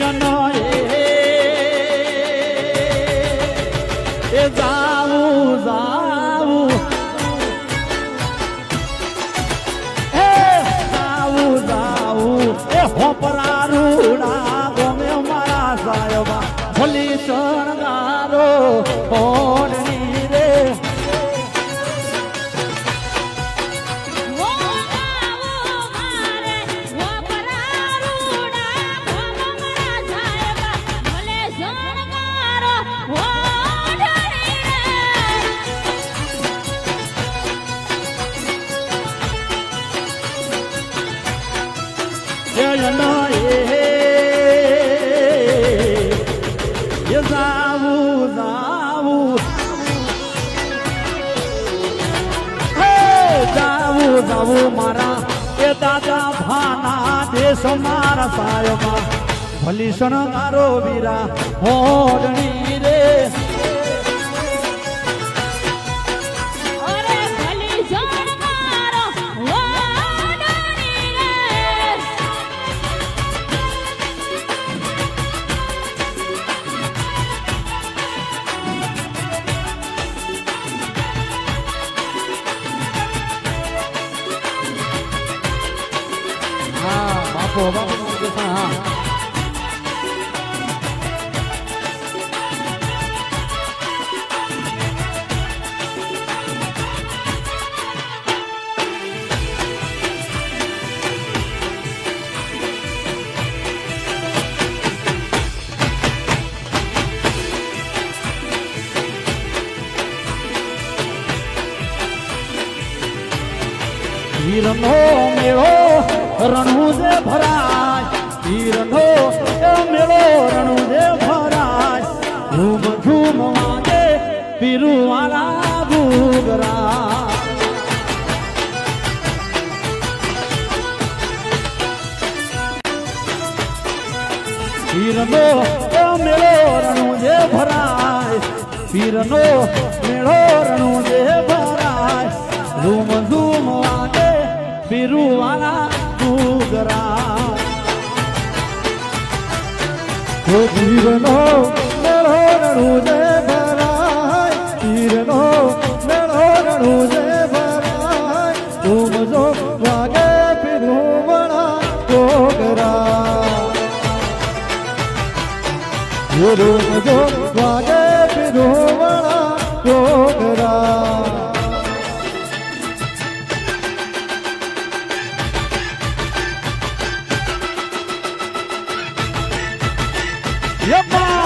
જનો એ જાવું જાવું એ જાવું જાવું એ હોપરા રૂડા ગમે મારા સાહેબા. ભલી શણગારો ઓડની જાવું મારા એ દાદા ભાના દેશ મારા સાયમાં. ભલી શણગારો વીરા હોડણી રે. હા બાપો બાપો વીરનો મેળો રણુજે ભરાય તીરનો મેળો રણુજે ભરાય. ઝૂમ ઝૂમ વાગે પીરુવાળા ગુગરા પીરનો મેળો રણુજે ભરાય પીરનો મેળો રણુજે ભરાય. ઝૂમ ઝૂમ વાગે પીરુવાળા ઓ પીરનો મેળો રણુજે ભરાય પીરનો મેળો રણુજે ભરાય તુમ જો વાગે પીરું વણા વાગે 一把。